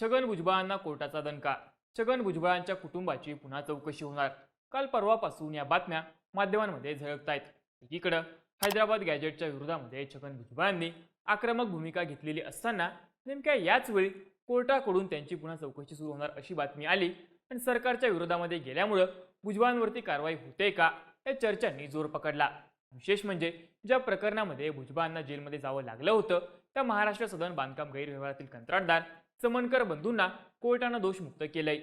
छगन भुजबळांना कोर्टाचा दणका. छगन भुजबळांच्या कुटुंबाची पुन्हा चौकशी होणार. काल परवापासून या बातम्या माध्यमांमध्ये झळकतायत. एकीकडं हैदराबाद गॅजेटच्या विरोधामध्ये छगन भुजबळांनी आक्रमक भूमिका घेतलेली असताना नेमक्या याच वेळी कोर्टाकडून त्यांची पुन्हा चौकशी सुरू होणार अशी बातमी आली आणि सरकारच्या विरोधामध्ये गेल्यामुळं भुजबळांवरती कारवाई होते का या चर्चांनी जोर पकडला. विशेष म्हणजे ज्या प्रकरणामध्ये भुजबळांना जेलमध्ये जावं लागलं होतं त्या महाराष्ट्र सदन बांधकाम गैरव्यवहारातील कंत्राटदार चमनकर बंधूंना कोर्टानं दोषमुक्त केलंय.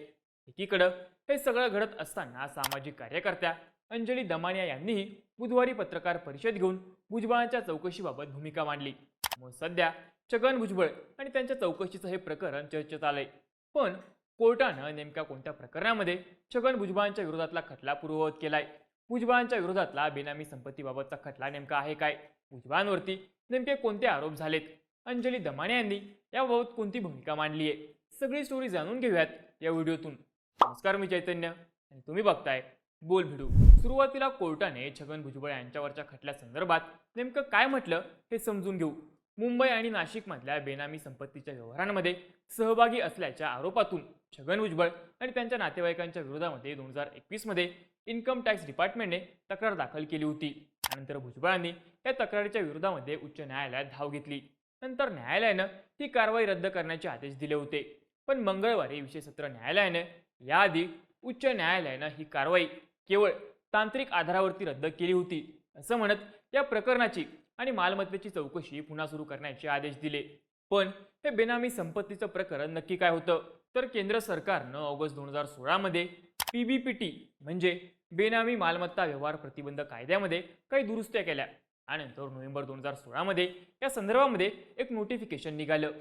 एकीकडं हे सगळं घडत असताना सामाजिक कार्यकर्त्या अंजली दमानिया यांनीही बुधवारी पत्रकार परिषद घेऊन भुजबळांच्या चौकशीबाबत भूमिका मांडली. मग सध्या छगन भुजबळ आणि त्यांच्या चौकशीचं हे प्रकरण चर्चेत आलंय. पण कोर्टानं नेमक्या कोणत्या प्रकरणामध्ये छगन भुजबळांच्या विरोधातला खटला पूर्ववत केलाय? भुजबळांच्या विरोधातला बेनामी संपत्तीबाबतचा खटला नेमका आहे काय? भुजबळांवरती नेमके कोणते आरोप झालेत? अंजली दमाने यांनी याबाबत कोणती भूमिका मांडली आहे? सगळी स्टोरी जाणून घेऊयात या व्हिडिओतून. नमस्कार मी चैतन्य आणि तुम्ही बघताय बोल भिडू. सुरुवातीला कोर्टाने छगन भुजबळ यांच्यावरच्या खटल्या संदर्भात नेमकं काय म्हटलं हे समजून घेऊ. मुंबई आणि नाशिकमधल्या बेनामी संपत्तीच्या व्यवहारांमध्ये सहभागी असल्याच्या आरोपातून छगन भुजबळ आणि त्यांच्या नातेवाईकांच्या विरोधामध्ये दोन हजार एकवीसमध्ये इन्कम टॅक्स डिपार्टमेंटने तक्रार दाखल केली होती. त्यानंतर भुजबळांनी या तक्रारीच्या विरोधामध्ये उच्च न्यायालयात धाव घेतली. नंतर न्यायालयानं ही कारवाई रद्द करण्याचे आदेश दिले होते. पण मंगळवारी विशेष सत्र न्यायालयाने याआधी उच्च न्यायालयानं ही कारवाई केवळ तांत्रिक आधारावरती रद्द केली होती असं म्हणत या प्रकरणाची आणि मालमत्तेची चौकशी पुन्हा सुरू करण्याचे आदेश दिले. पण हे बेनामी संपत्तीचं प्रकरण नक्की काय होतं? तर केंद्र सरकारनं ऑगस्ट दोन हजार सोळामध्ये पी बी पी टी म्हणजे बेनामी मालमत्ता व्यवहार प्रतिबंध कायद्यामध्ये काही दुरुस्त्या केल्या. त्यानंतर नोव्हेंबर दोन हजार सोळामध्ये या संदर्भामध्ये एक नोटिफिकेशन निघालं.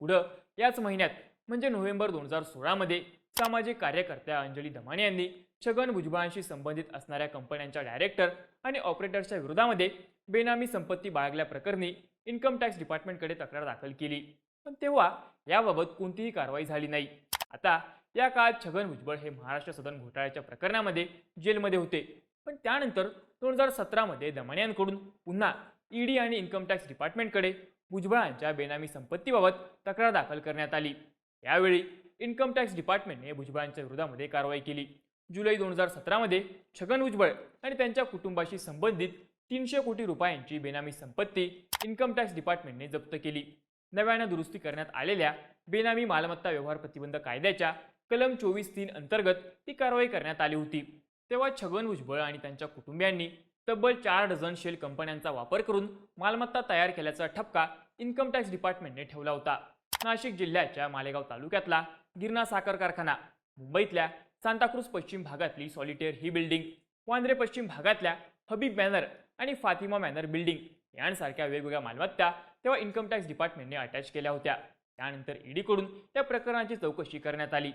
पुढं याच महिन्यात म्हणजे नोव्हेंबर दोन हजार सोळामध्ये सामाजिक कार्यकर्त्या अंजली दमाने यांनी छगन भुजबळांशी संबंधित असणाऱ्या कंपन्यांच्या डायरेक्टर आणि ऑपरेटर्सच्या विरोधामध्ये बेनामी संपत्ती बाळगल्याप्रकरणी इन्कम टॅक्स डिपार्टमेंटकडे तक्रार दाखल केली. पण तेव्हा याबाबत कोणतीही कारवाई झाली नाही. आता या काळात छगन भुजबळ हे महाराष्ट्र सदन घोटाळ्याच्या प्रकरणामध्ये जेलमध्ये होते. पण त्यानंतर दोन हजार सतरामध्ये दमानियांकडून पुन्हा ईडी आणि इन्कम टॅक्स डिपार्टमेंटकडे भुजबळांच्या बेनामी संपत्तीबाबत तक्रार दाखल करण्यात आली. यावेळी इन्कम टॅक्स डिपार्टमेंटने भुजबळांच्या विरोधामध्ये कारवाई केली. जुलै दोन हजार सतरामध्ये छगन भुजबळ आणि त्यांच्या कुटुंबाशी संबंधित तीनशे कोटी रुपयांची बेनामी संपत्ती इन्कम टॅक्स डिपार्टमेंटने जप्त केली. नव्यानं दुरुस्ती करण्यात आलेल्या बेनामी मालमत्ता व्यवहार प्रतिबंध कायद्याच्या कलम चोवीस तीन अंतर्गत ती कारवाई करण्यात आली होती. तेव्हा छगन भुजबळ आणि त्यांच्या कुटुंबियांनी तब्बल चार डझन शेल कंपन्यांचा वापर करून मालमत्ता तयार केल्याचा ठपका इन्कम टॅक्स डिपार्टमेंटने ठेवला होता. नाशिक जिल्ह्याच्या मालेगाव तालुक्यातला गिरणा साखर कारखाना मुंबईतल्या सांताक्रूज पश्चिम भागातली सॉलिटेअर ही बिल्डिंग वांद्रे पश्चिम भागातल्या हबीब बॅनर आणि फातिमा मॅनर बिल्डिंग यांसारख्या वेगवेगळ्या मालमत्ता तेव्हा इन्कम टॅक्स डिपार्टमेंटने अटॅच केल्या होत्या. त्यानंतर ईडीकडून त्या प्रकरणाची चौकशी करण्यात आली.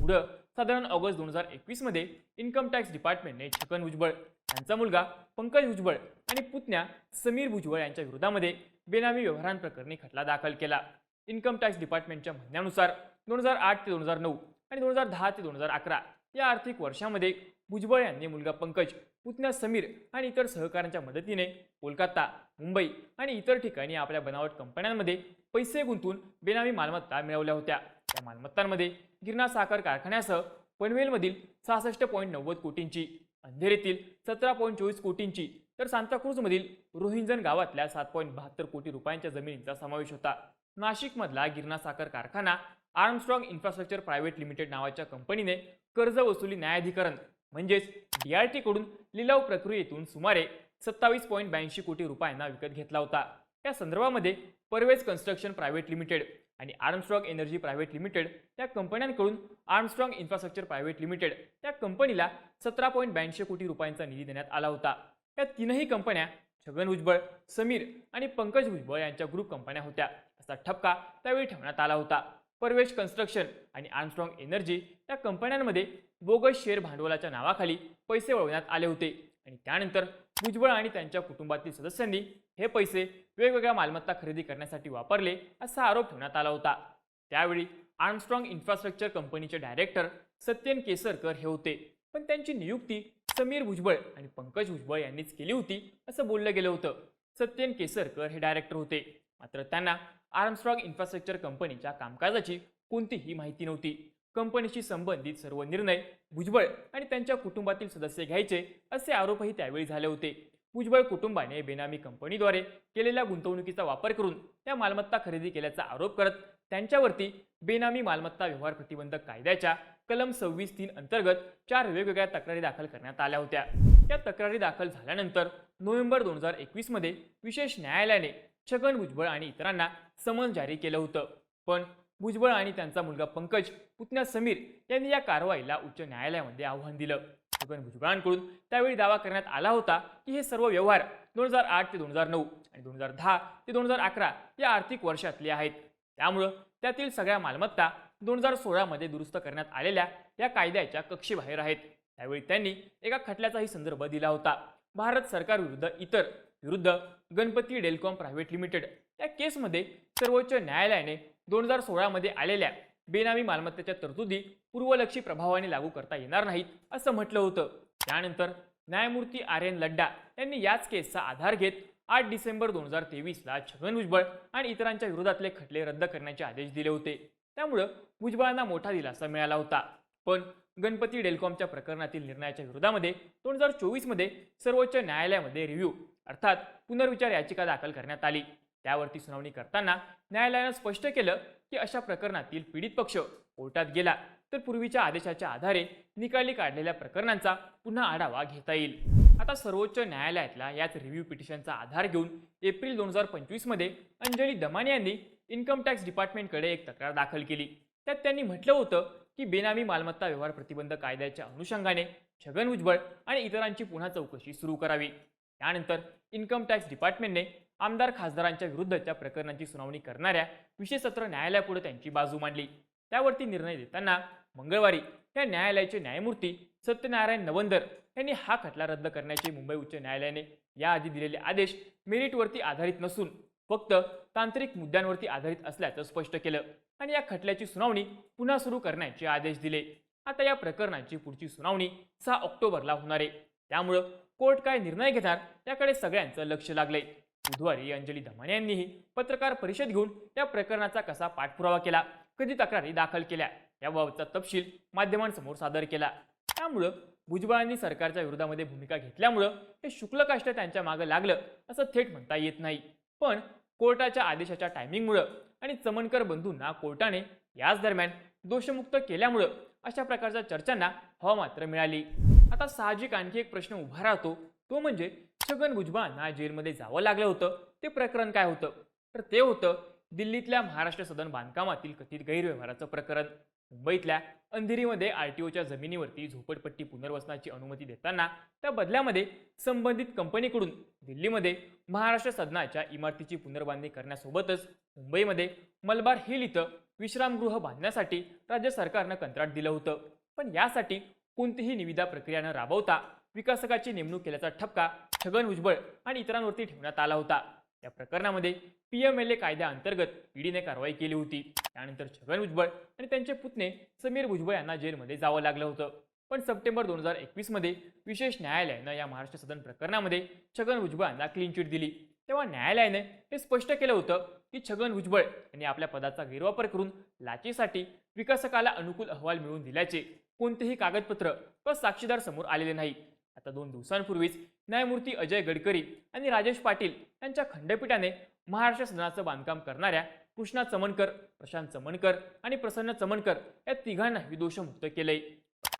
पुढं साधारण ऑगस्ट दोन हजार एकवीसमध्ये इन्कम टॅक्स डिपार्टमेंटने छगन भुजबळ यांचा मुलगा पंकज भुजबळ आणि पुतण्या समीर भुजबळ यांच्या विरोधामध्ये बेनामी व्यवहारांप्रकरणी खटला दाखल केला. इन्कम टॅक्स डिपार्टमेंटच्या म्हणण्यानुसार दोन हजार आठ ते दोन हजार नऊ आणि दोन हजार दहा ते दोन हजार अकरा या आर्थिक वर्षामध्ये भुजबळ यांनी मुलगा पंकज पुतण्या समीर आणि इतर सहकाऱ्यांच्या मदतीने कोलकाता मुंबई आणि इतर ठिकाणी आपल्या बनावट कंपन्यांमध्ये पैसे गुंतवून बेनामी मालमत्ता मिळवल्या होत्या. त्या मालमत्तांमध्ये गिरणा साखर कारखान्यासह पनवेलमधील सहासष्ट पॉईंट नव्वद कोटींची अंधेरीतील सतरा पॉईंट चोवीस कोटींची तर सांताक्रूजमधील रोहिंजन गावातल्या सात पॉईंट बहात्तर कोटी रुपयांच्या जमिनींचा समावेश होता. नाशिकमधला गिरणा साखर कारखाना आर्मस्ट्रॉंग इन्फ्रास्ट्रक्चर प्रायव्हेट लिमिटेड नावाच्या कंपनीने कर्ज वसुली न्यायाधिकरण म्हणजेच डी आर टीकडून लिलाव प्रक्रियेतून सुमारे सत्तावीस पॉईंट ब्याऐंशी कोटी रुपयांना विकत घेतला होता. या संदर्भामध्ये परवेज कन्स्ट्रक्शन प्रायव्हेट लिमिटेड आणि आर्मस्ट्रॉंग एनर्जी प्रायव्हेट लिमिटेड त्या कंपन्यांकडून आर्मस्ट्रॉंग इन्फ्रास्ट्रक्चर प्रायव्हेट लिमिटेड त्या कंपनीला सतरा पॉईंट ब्याऐंशी कोटी रुपयांचा निधी देण्यात आला होता. या तीनही कंपन्या छगन भुजबळ समीर आणि पंकज भुजबळ यांच्या ग्रुप कंपन्या होत्या. असा ठपका त्यावेळी ठेवण्यात आला होता. परवेश कन्स्ट्रक्शन आणि आर्मस्ट्रॉंग एनर्जी या कंपन्यांमध्ये बोगस शेअर भांडवलाच्या नावाखाली पैसे वळवण्यात आले होते. आणि त्यानंतर भुजबळ आणि त्यांच्या कुटुंबातील सदस्यांनी हे पैसे वेगवेगळ्या मालमत्ता खरेदी करण्यासाठी वापरले असा आरोप ठेवण्यात आला होता. त्यावेळी आर्मस्ट्रॉंग इन्फ्रास्ट्रक्चर कंपनीचे डायरेक्टर सत्यन केसरकर हे होते. पण त्यांची नियुक्ती समीर भुजबळ आणि पंकज भुजबळ यांनीच केली होती असं बोललं गेलं होतं. सत्यन केसरकर हे डायरेक्टर होते. मात्र त्यांना आर्मस्ट्रॉंग इन्फ्रास्ट्रक्चर कंपनीच्या कामकाजाची कोणतीही माहिती नव्हती. कंपनीशी संबंधित सर्व निर्णय भुजबळ आणि त्यांच्या कुटुंबातील सदस्य घ्यायचे असे आरोपही त्यावेळी झाले होते. भुजबळ कुटुंबाने बेनामी कंपनीद्वारे केलेल्या गुंतवणुकीचा वापर करून त्या मालमत्ता खरेदी केल्याचा आरोप करत त्यांच्यावरती बेनामी मालमत्ता व्यवहार प्रतिबंधक कायद्याच्या कलम सव्वीस तीन अंतर्गत चार वेगवेगळ्या तक्रारी दाखल करण्यात आल्या होत्या. या तक्रारी दाखल झाल्यानंतर नोव्हेंबर दोन हजार एकवीसमध्ये विशेष न्यायालयाने छगन भुजबळ आणि इतरांना समन जारी केलं होतं. पण भुजबळ आणि त्यांचा मुलगा पंकज पुतण्या समीर यांनी या कारवाईला उच्च न्यायालयामध्ये आव्हान दिलं. छगन भुजबळांकडून त्यावेळी दावा करण्यात आला होता की हे सर्व व्यवहार दोन हजार आठ ते दोन हजार नऊ आणि दोन हजार दहा ते दोन हजार अकरा या आर्थिक वर्षातले आहेत. त्यामुळं त्यातील सगळ्या मालमत्ता दोन हजार सोळामध्ये दुरुस्त करण्यात आलेल्या या कायद्याच्या कक्षेबाहेर आहेत. त्यावेळी त्यांनी एका खटल्याचाही संदर्भ दिला होता. भारत सरकार विरुद्ध इतर विरुद्ध गणपती डेलकॉम प्रायव्हेट लिमिटेड या केसमध्ये सर्वोच्च न्यायालयाने दोन हजार सोळामध्ये आलेल्या बेनामी मालमत्तेच्या तरतुदी पूर्वलक्षी प्रभावाने लागू करता येणार नाहीत असं म्हटलं होतं. त्यानंतर न्यायमूर्ती आर एन लड्डा यांनी याच केसचा आधार घेत आठ डिसेंबर दोन हजार तेवीसला छगन भुजबळ आणि इतरांच्या विरोधातले खटले रद्द करण्याचे आदेश दिले होते. त्यामुळं भुजबळांना मोठा दिलासा मिळाला होता. पण गणपती डेल्कॉमच्या प्रकरणातील निर्णयाच्या विरोधामध्ये दोन हजार चोवीसमध्ये सर्वोच्च न्यायालयामध्ये रिव्ह्यू अर्थात पुनर्विचार याचिका दाखल करण्यात आली. त्यावरती सुनावणी करताना न्यायालयानं स्पष्ट केलं की अशा प्रकरणातील पीडित पक्ष कोर्टात गेला तर पूर्वीच्या आदेशाच्या आधारे निकाली काढलेल्या प्रकरणांचा पुन्हा आढावा घेता येईल. आता सर्वोच्च न्यायालयातल्या याच रिव्ह्यू पिटिशनचा आधार घेऊन एप्रिल दोन हजार पंचवीसमध्ये अंजली दमाने यांनी इन्कम टॅक्स डिपार्टमेंटकडे एक तक्रार दाखल केली. त्यात त्यांनी म्हटलं होतं की बेनामी मालमत्ता व्यवहार प्रतिबंध कायद्याच्या अनुषंगाने छगन भुजबळ आणि इतरांची पुन्हा चौकशी सुरू करावी. त्यानंतर इन्कम टॅक्स डिपार्टमेंटने आमदार खासदारांच्या विरुद्धच्या प्रकरणांची सुनावणी करणाऱ्या विशेष सत्र न्यायालयापुढे त्यांची बाजू मांडली. त्यावरती निर्णय देताना मंगळवारी या न्यायालयाचे न्यायमूर्ती सत्यनारायण नवंदर यांनी हा खटला रद्द करण्याचे मुंबई उच्च न्यायालयाने याआधी दिलेले आदेश मेरिटवरती आधारित नसून फक्त तांत्रिक मुद्द्यांवरती आधारित असल्याचं स्पष्ट केलं आणि या खटल्याची सुनावणी पुन्हा सुरू करण्याचे आदेश दिले. आता या प्रकरणाची पुढची सुनावणी सहा ऑक्टोबरला होणार आहे. त्यामुळं कोर्ट काय निर्णय घेणार त्याकडे सगळ्यांचं लक्ष लागलंय. बुधवारी अंजली धमाने यांनीही पत्रकार परिषद घेऊन या प्रकरणाचा कसा पाठपुरावा केला? कधी तक्रारी दाखल केल्या? याबाबतचा तपशील माध्यमांसमोर सादर केला. त्यामुळं भुजबळांनी सरकारच्या विरोधामध्ये भूमिका घेतल्यामुळं हे शुक्ल काष्ट त्यांच्या मागं लागलं असं थेट म्हणता येत नाही. पण कोर्टाच्या आदेशाच्या टायमिंगमुळं आणि चमनकर बंधूंना कोर्टाने याच दरम्यान दोषमुक्त केल्यामुळं अशा प्रकारच्या चर्चांना हवा मात्र मिळाली. आता साहजिक आणखी एक प्रश्न उभा राहतो. तो म्हणजे छगन भुजबळांना जेलमध्ये जावं लागलं होतं. ते प्रकरण काय होतं? तर ते होतं दिल्लीतल्या महाराष्ट्र सदन बांधकामातील कथित गैरव्यवहाराचं प्रकरण. मुंबईतल्या अंधेरीमध्ये आरटीओच्या जमिनीवरती झोपडपट्टी पुनर्वसनाची अनुमती देताना त्या बदल्यामध्ये संबंधित कंपनीकडून दिल्लीमध्ये महाराष्ट्र सदनाच्या इमारतीची पुनर्बांधणी करण्यासोबतच मुंबईमध्ये मलबार हिल इथं विश्रामगृह बांधण्यासाठी राज्य सरकारनं कंत्राट दिलं होतं. पण यासाठी कोणतीही निविदा प्रक्रिया न राबवता विकासकाची नेमणूक केल्याचा ठपका छगन भुजबळ आणि इतरांवरती ठेवण्यात आला होता. या प्रकरणामध्ये पीएमएलए कायद्याअंतर्गत ईडीने कारवाई केली होती. त्यानंतर छगन भुजबळ आणि त्यांचे पुतणे समीर भुजबळ यांना जेलमध्ये जावं लागलं होतं. पण सप्टेंबर दोन हजार एकवीसमध्ये विशेष न्यायालयानं या महाराष्ट्र सदन प्रकरणामध्ये छगन भुजबळ यांना क्लीन चिट दिली. तेव्हा न्यायालयाने हे स्पष्ट केलं होतं की छगन भुजबळ यांनी आपल्या पदाचा गैरवापर करून लाचेसाठी विकासकाला अनुकूल अहवाल मिळवून दिल्याचे कोणतेही कागदपत्र व साक्षीदार समोर आलेले नाही. आता दोन दिवसांपूर्वीच न्यायमूर्ती अजय गडकरी आणि राजेश पाटील यांच्या खंडपीठाने महाराष्ट्र सदनाचं बांधकाम करणाऱ्या कृष्णा चमनकर प्रशांत चमनकर आणि प्रसन्न चमनकर या तिघांनाही दोषमुक्त केलंय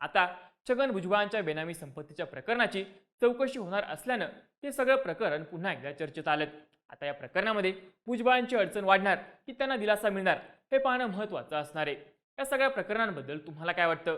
आता छगन भुजबळांच्या बेनामी संपत्तीच्या प्रकरणाची चौकशी होणार असल्यानं हे सगळं प्रकरण पुन्हा एकदा चर्चेत आलं. आता या प्रकरणामध्ये भुजबळांची अडचण वाढणार की त्यांना दिलासा मिळणार हे पाहणं महत्त्वाचं असणार आहे. या सगळ्या प्रकरणांबद्दल तुम्हाला काय वाटतं?